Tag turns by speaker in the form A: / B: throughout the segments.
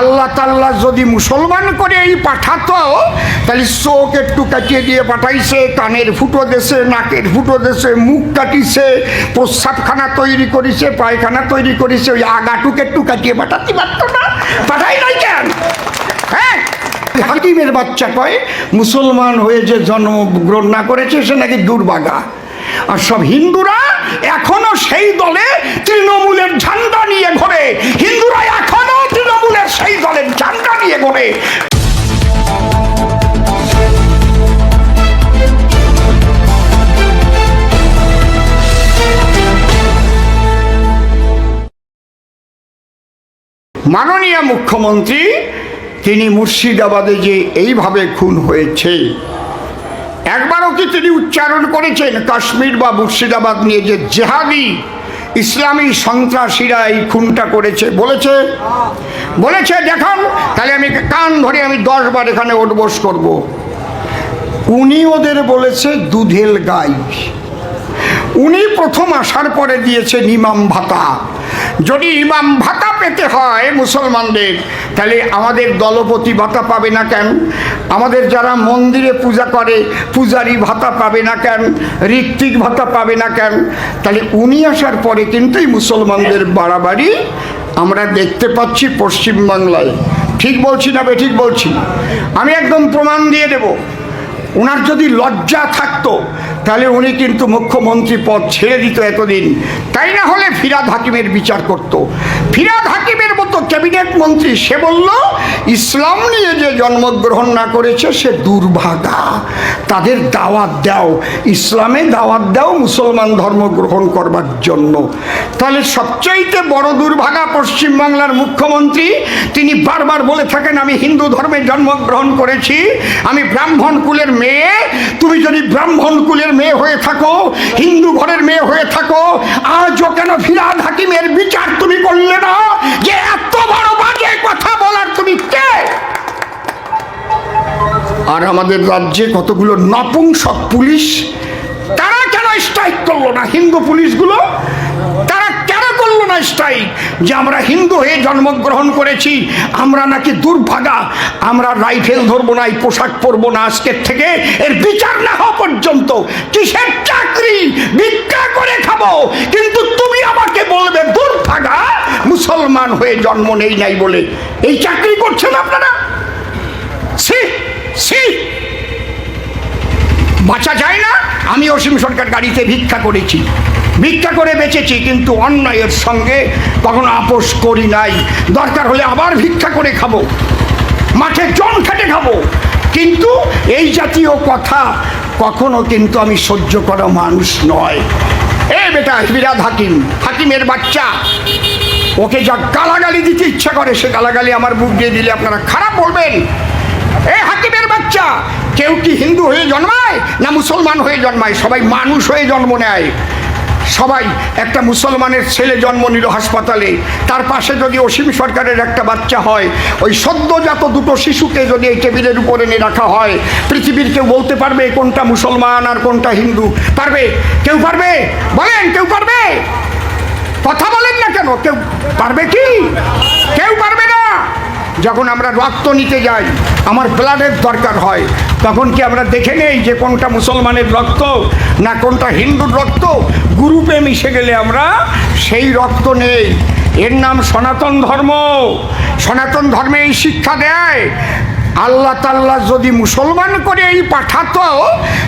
A: আল্লাহ তাল্লাহ যদি মুসলমান করে এই পাঠাতো, তাহলে চোখ একটু কাটিয়ে দিয়ে পাঠাইছে, কানের ফুটো দেশে, নাকের ফুটো দেশে, মুখ কাটিছে, প্রস্রাবখানা তৈরি করেছে, পায়খানা তৈরি করেছে, ওই আগাটুক একটু কাটিয়ে পাঠাতে পারতো না। পাঠাই নাই কেন? হ্যাঁ? হাকিমের বাচ্চা কয়, মুসলমান হয়ে যে জন্মগ্রহণ না করেছে, সে নাকি দুর্বাগা। আর সব হিন্দুরা এখনও সেই দলে তৃণমূলের ঝান্ডা নিয়ে ঘোরে। হিন্দুরা এখনও সেই দলের ঝান্ডা নিয়ে ঘোরে মাননীয় মুখ্যমন্ত্রী, তিনি মুর্শিদাবাদে যে এইভাবে খুন হয়েছে, একবারও কি তিনি উচ্চারণ করেছেন, কাশ্মীর বা মুর্শিদাবাদ নিয়ে যে জেহাদি ইসলামী সন্ত্রাসীরা এই খুনটা করেছে। বলেছে? বলেছে, দেখান। তাহলে আমি কান ধরে আমি দশ বার এখানে উঠবোস করব। উনি ওদের বলেছে, দুধেল গাই। উনি প্রথম আসার পরে দিয়েছেন ইমাম ভাতা। যদি ইমাম ভাতা পেতে হয় মুসলমানদের, তাহলে আমাদের দলপতি ভাতা পাবে না কেন? আমাদের যারা মন্দিরে পূজা করে, পূজারি ভাতা পাবে না কেন? ঋত্বিক ভাতা পাবে না কেন? তাহলে উনি আসার পরে কিন্তু এই মুসলমানদের বাড়াবাড়ি আমরা দেখতে পাচ্ছি পশ্চিমবাংলায়। ঠিক বলছি না বে, ঠিক বলছি? আমি একদম প্রমাণ দিয়ে দেবো। ওনার যদি লজ্জা থাকতো, তাহলে উনি কিন্তু মুখ্যমন্ত্রী পদ ছেড়ে দিত এতদিন। তাই না হলে ফিরাদ হাকিমের বিচার করত। ফিরাদ হাকিমের মতো ক্যাবিনেট মন্ত্রী, সে বলল, ইসলাম নিয়ে যে জন্মগ্রহণ না করেছে, সে দুর্ভাগা। তাদের দাওয়াত দাও। ইসলামে দাওয়াত দাও, মুসলমান ধর্ম গ্রহণ করবার জন্য। তাহলে সবচাইতে বড় দুর্ভাগা পশ্চিমবাংলার মুখ্যমন্ত্রী, তিনি বারবার বলে থাকেন, আমি হিন্দু ধর্মে জন্মগ্রহণ করেছি, আমি ব্রাহ্মণ কুলের মেয়ে। তুমি যদি ব্রাহ্মণ কুলের মেয়ে হয়ে থাকো, হিন্দু ঘরের মেয়ে হয়ে থাকো আজও আর আমাদের রাজ্যে কতগুলো নপুংসক পুলিশ, তারা কেন স্ট্রাইক করল না? হিন্দু পুলিশগুলো, তারা কেন করল না স্ট্রাইক যে আমরা হিন্দু হয়ে জন্মগ্রহণ করেছি, আমরা নাকি দুর্ভাগা, আমরা রাইফেল ধরবো না, এই পোশাক পরবো না আজকের থেকে, এর বিচার না হওয়া পর্যন্ত। কিসের চাকরি? ভিক্ষা করে খাব। কিন্তু তুমি আমাকে বলবে, দুর্ভাগা, মুসলমান হয়ে জন্ম নেই নাই বলে। এই চাকরি করছেন আপনারা? সি সি বাঁচা যায় না? আমি অসীম সরকার গাড়িতে ভিক্ষা করেছি। ভিক্ষা করে বেঁচেছি, কিন্তু অন্যায়ের সঙ্গে কখনো আপোষ করি নাই। দরকার হলে আবার ভিক্ষা করে খাব। মাঠে জন খেটে খাব। কিন্তু এই জাতীয় কথা কখনো কিন্তু আমি সহ্য করা মানুষ নয়। এ বেটা বিরাট হাকিম, হাকিমের বাচ্চা। ওকে যা গালাগালি দিতে ইচ্ছা করে, সে গালাগালি আমার বুক দিয়ে দিলে আপনারা খারাপ বলবেন। এ হাকিমের বাচ্চা, কেউ কি হিন্দু হয়ে জন্মায় না মুসলমান হয়ে জন্মায়? সবাই মানুষ হয়ে জন্ম নেয়। সবাই একটা মুসলমানের ছেলে জন্ম নিল হাসপাতালে। তার পাশে যদি অসীম সরকারের একটা বাচ্চা হয়, ওই সদ্যজাত দুটো শিশুকে যদি এই টেবিলের উপরে এনে রাখা হয়, পৃথিবীর কেউ বলতে পারবে কোনটা মুসলমান আর কোনটা হিন্দু। পারবে? কেউ পারবে? বলেন, কেউ পারবে? কথা বলেন না কেন? কেউ পারবে কি? কেউ পারবে না। যখন আমরা রক্ত নিতে যাই, আমার ব্লাডের দরকার হয়, তখন কি আমরা দেখে নেই যে কোনটা মুসলমানের রক্ত না কোনটা হিন্দুর রক্ত? গ্রুপে মিশে গেলে আমরা সেই রক্ত নেই। এর নাম সনাতন ধর্ম। সনাতন ধর্মে এই শিক্ষা দেয় আল্লাহ তাল্লাহ যদি মুসলমান করে এই পাঠাতো,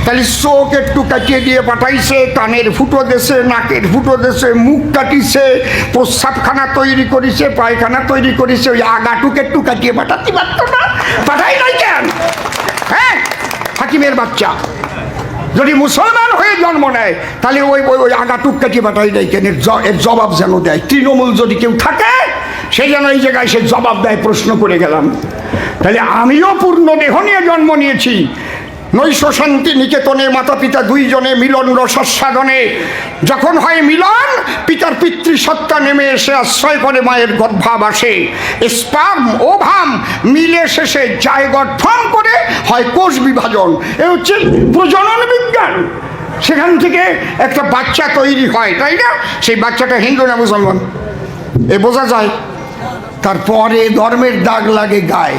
A: তাহলে চোখ একটু কাটিয়ে দিয়ে পাঠাইছে, কানের ফুটো দেশে নাকের ফুটো দেশে মুখ কাটিছে, প্রস্রাবখানা তৈরি করেছে, পায়খানা তৈরি করেছে, ওই আগাটুক একটু কাটিয়ে পাঠাতে পারতো না। পাঠাই নাই কেন? হ্যাঁ হাকিমের বাচ্চা। যদি মুসলমান হয়ে জন্ম নেয়, তাহলে ওই ওই আগাটুক কাটিয়ে পাঠাই দেয় কেন? এর জবাব যেন দেয়। তৃণমূল যদি কেউ থাকে সে যেন এই জায়গায় সে জবাব দেয়, প্রশ্ন করে গেলাম। তাহলে আমিও পূর্ণ দেহ নিয়ে জন্ম নিয়েছি। নৈশ শান্তি নিকেতনে মাতা পিতা দুইজনে মিলন রসাস্বাদনে যখন হয় মিলন, পিতার পিতৃসত্তা নেমে এসে আশ্রয় করে মায়ের গর্ভাবাসে স্পার্ম ওভাম মিলে শেষে যায় গঠন করে হয় কোষ বিভাজন। এ হচ্ছে প্রজনন বিজ্ঞান। সেখান থেকে একটা বাচ্চা তৈরি হয়, তাই না? সেই বাচ্চাটা হিন্দু না মুসলমান? এ বোঝা যায়। তারপরে ধর্মের দাগ লাগে গায়ে।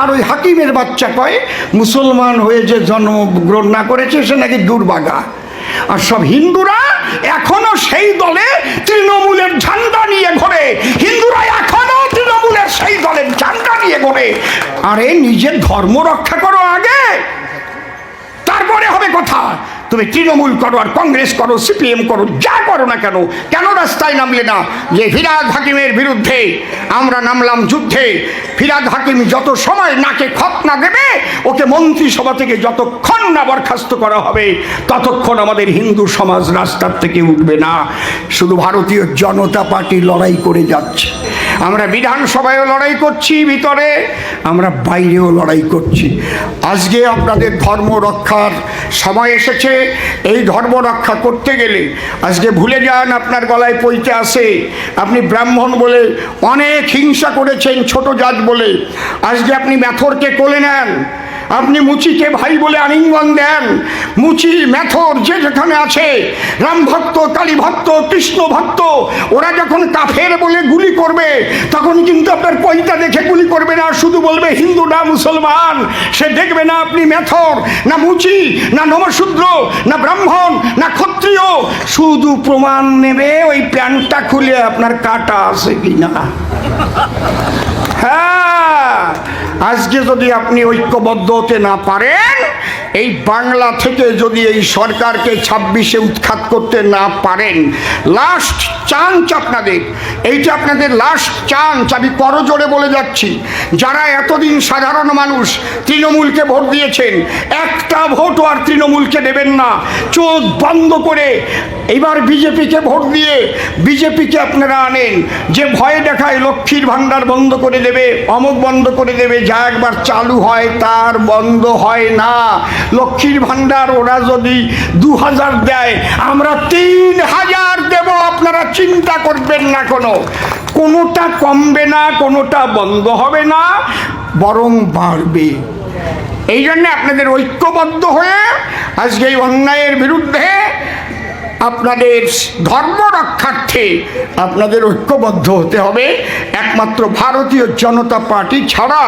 A: আর ওই হাকিমের বাচ্চা কয়, মুসলমান হয়ে যে জন্মগ্রহণ না করেছে, সে নাকি দুর্বাগা। আর সব হিন্দুরা এখনও সেই দলে তৃণমূলের ঝান্ডা নিয়ে ঘোরে। হিন্দুরা এখনও তৃণমূলের সেই দলের ঝান্ডা নিয়ে ঘোরে। আরে নিজের ধর্ম রক্ষা করো তুমি তৃণমূল করো আর কংগ্রেস করো, সিপিএম করো, যা করো না কেন? কেন রাস্তায় নামলে না? যে ফিরাদ হাকিমের বিরুদ্ধে আমরা নামলাম যুদ্ধে, ফিরাদ হাকিম যত সময় নাকে খত না দেবে, ওকে মন্ত্রিসভা থেকে যতক্ষণ না বরখাস্ত করা হবে, ততক্ষণ আমাদের হিন্দু সমাজ রাস্তার থেকে উঠবে না। শুধু ভারতীয় জনতা পার্টি লড়াই করে যাচ্ছে। আমরা বিধানসভায়ও লড়াই করছি ভিতরে, আমরা বাইরেও লড়াই করছি। আজকে আপনাদের ধর্ম রক্ষার সময় এসেছে, এই ধর্ম রক্ষা করতে গেলে আজকে ভুলে যান আপনার গলায় পইতে আসে। আপনি ব্রাহ্মণ বলে অনেক হিংসা করেছেন, ছোট জাত বলে। আজকে আপনি ম্যাথরকে কোলে নেন আপনি মুচিকে ভাই বলে আলিঙ্গন দেন। মুচি, মেথর, যে যেখানে আছে, রাম ভক্ত, কালী ভক্ত, কৃষ্ণ ভক্ত, ওরা যখন কাফের বলে গুলি করবে, তখন কিন্তু আপনার পয়টা দেখে গুলি করবে না, শুধু বলবে, হিন্দু না মুসলমান, সে দেখবে না আপনি মেথর, না মুচি, না নমশূদ্র, না ব্রাহ্মণ, না ক্ষত্রিয়। শুধু প্রমাণ নেবে ওই প্যান্টটা খুলে আপনার কাটা আছে কিনা। হ্যাঁ আজকে যদি আপনি ঐক্যবদ্ধ হতে না পারেন, এই বাংলা থেকে যদি এই সরকারকে ছাব্বিশে উৎখাত করতে না পারেন লাস্ট চান্স আপনাদের, এইটা আপনাদের লাস্ট চান্স আমি করজোড়ে বলে যাচ্ছি, যারা এতদিন সাধারণ মানুষ তৃণমূলকে ভোট দিয়েছেন, একটা ভোটও আর তৃণমূলকে দেবেন না, চোখ বন্ধ করে এবার বিজেপিকে ভোট দিয়ে, বিজেপিকে আপনারা আনেন, যে ভয় দেখায় লক্ষ্মীর ভাণ্ডার বন্ধ করে দেবে অমুক বন্ধ করে দেবে যা একবার চালু হয় তার বন্ধ হয় না। লক্ষ্মীর ভাণ্ডার ওরা যদি দু হাজার দেয়, আমরা তিন হাজার দেব। আপনারা চিন্তা করবেন না কোনো। কোনোটা কমবে না, কোনোটা বন্ধ হবে না, বরং বাড়বে। এই জন্য আপনাদের ঐক্যবদ্ধ হয়ে আজকে এই অন্যায়ের বিরুদ্ধে আপনাদের ধর্ম রক্ষার্থে আপনাদের ঐক্যবদ্ধ হতে হবে। একমাত্র ভারতীয় জনতা পার্টি ছাড়া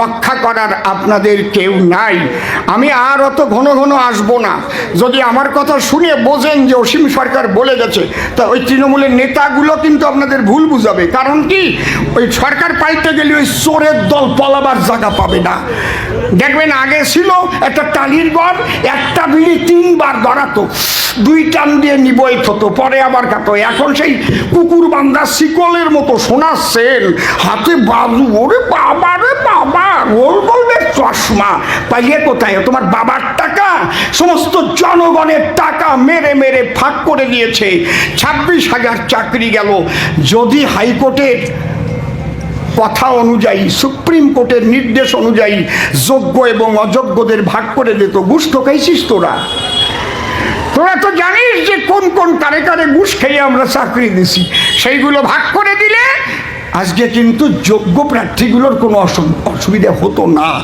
A: রক্ষা করার আপনাদের কেউ নাই। আমি আর অত ঘন ঘন আসব না। যদি আমার কথা শুনে বোঝেন যে অসীম সরকার বলে গেছে, তা ওই তৃণমূলের নেতাগুলো কিন্তু আপনাদের ভুল বুঝাবে। কারণ কি? ওই সরকার পাইতে গেলে ওই চোরের দল পলাবার জায়গা পাবে না। দেখবেন আগে ছিল একটা টালির ঘর একটা বিড়ি তিনবার ধরাতো দুই টান দিয়ে নিবই হতো পরে আবার কাটো এখন সেই কুকুর বান্ধা শিকলের মতো শোনাচ্ছেন, হাতে বাজু ওরে বাবা রে বাবা গোল বলবে চশমা পাইয়ে কোথায়? তোমার বাবার টাকা? সমস্ত জনগণের টাকা মেরে মেরে ফাঁক করে দিয়েছে। ছাব্বিশ হাজার চাকরি গেল। যদি হাইকোর্টের কথা অনুযায়ী, সুপ্রিম কোর্টের নির্দেশ অনুযায়ী যোগ্য এবং অযোগ্যদের ভাগ করে দিত তো খাইছিস তোরা? তোরা তো জানিস যে কোন কোন কারে কারে ঘুষ খেয়ে আমরা চাকরি দিছি। সেইগুলো ভাগ করে দিলে আজকে কিন্তু যোগ্য প্রার্থীগুলোর কোনো অসু- অসুবিধা হতো না।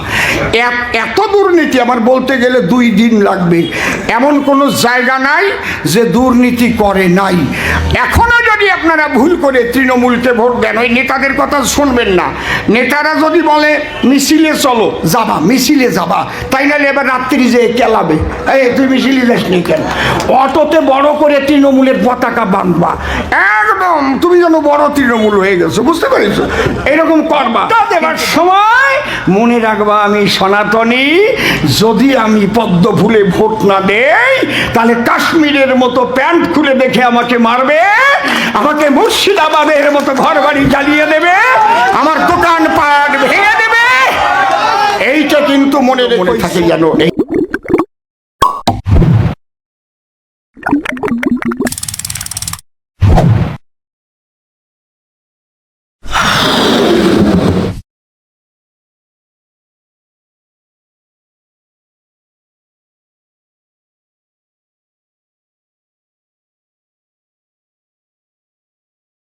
A: এত- দুর্নীতি আমার বলতে গেলে দুই দিন লাগবে। এমন কোনো জায়গা নাই যে দুর্নীতি করে নাই। এখনও যদি আপনারা ভুল করে তৃণমূলকে ভোট দেন, ওই নেতাদের কথা শুনবেন না। নেতারা যদি বলে, মিছিলে চলো, যাবা, মিছিলে যাবা। তাই নাহলে এবার রাত্রি যে কেলাবে। এই, তুই মিছিলে যাস নি কেন? অটোতে বড় করে তৃণমূলের পতাকা বাঁধবা। একদম তুমি যেন বড় তৃণমূল হয়ে গেছো বুঝতে পেরেছ? এরকম করবা। তা দেবার সময় মনে রাখবা আমি সনাতনী। যদি আমি পদ্ম ফুলে ভোট না দেই তাহলে কাশ্মীরের মতো প্যান্ট খুলে দেখে আমাকে মারবে আমাকে মুর্শিদাবাদের মতো ঘর বাড়ি জ্বালিয়ে দেবে আমার দোকান পাট ভেঙে দেবে। এইটা কিন্তু মনে মনে থাকে যেন